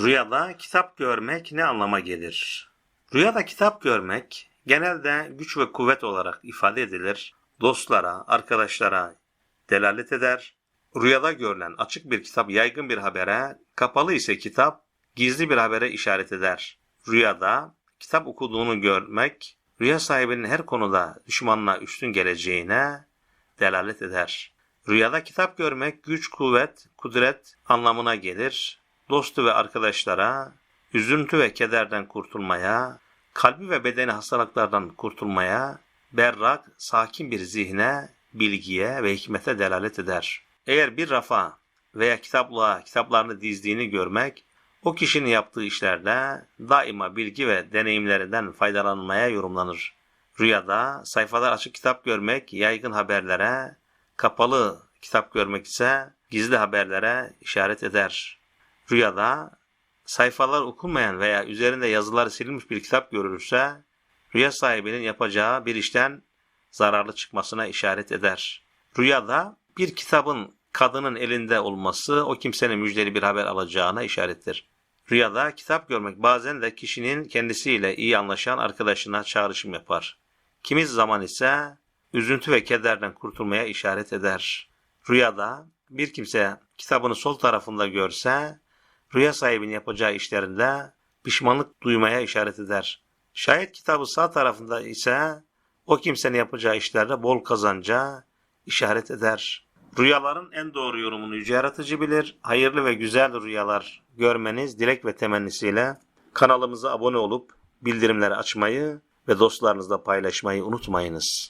Rüyada kitap görmek ne anlama gelir? Rüyada kitap görmek genelde güç ve kuvvet olarak ifade edilir. Dostlara, arkadaşlara delalet eder. Rüyada görülen açık bir kitap yaygın bir habere, kapalı ise kitap gizli bir habere işaret eder. Rüyada kitap okuduğunu görmek, rüya sahibinin her konuda düşmanına üstün geleceğine delalet eder. Rüyada kitap görmek güç, kuvvet, kudret anlamına gelir. Dostu ve arkadaşlara üzüntü ve kederden kurtulmaya, kalbi ve bedeni hastalıklardan kurtulmaya, berrak, sakin bir zihne, bilgiye ve hikmete delalet eder. Eğer bir rafa veya kitaplığa kitaplarını dizdiğini görmek, o kişinin yaptığı işlerde daima bilgi ve deneyimlerinden faydalanmaya yorumlanır. Rüyada sayfalar açık kitap görmek yaygın haberlere, kapalı kitap görmek ise gizli haberlere işaret eder. Rüyada sayfalar okunmayan veya üzerinde yazılar silinmiş bir kitap görülürse, rüya sahibinin yapacağı bir işten zararlı çıkmasına işaret eder. Rüyada bir kitabın kadının elinde olması o kimsenin müjdeli bir haber alacağına işarettir. Rüyada kitap görmek bazen de kişinin kendisiyle iyi anlaşan arkadaşına çağrışım yapar. Kimi zaman ise üzüntü ve kederden kurtulmaya işaret eder. Rüyada bir kimse kitabını sol tarafında görse, rüya sahibinin yapacağı işlerinde pişmanlık duymaya işaret eder. Şayet kitabı sağ tarafında ise o kimsenin yapacağı işlerde bol kazanca işaret eder. Rüyaların en doğru yorumunu yüce yaratıcı bilir. Hayırlı ve güzel rüyalar görmeniz dilek ve temennisiyle kanalımıza abone olup bildirimleri açmayı ve dostlarınızla paylaşmayı unutmayınız.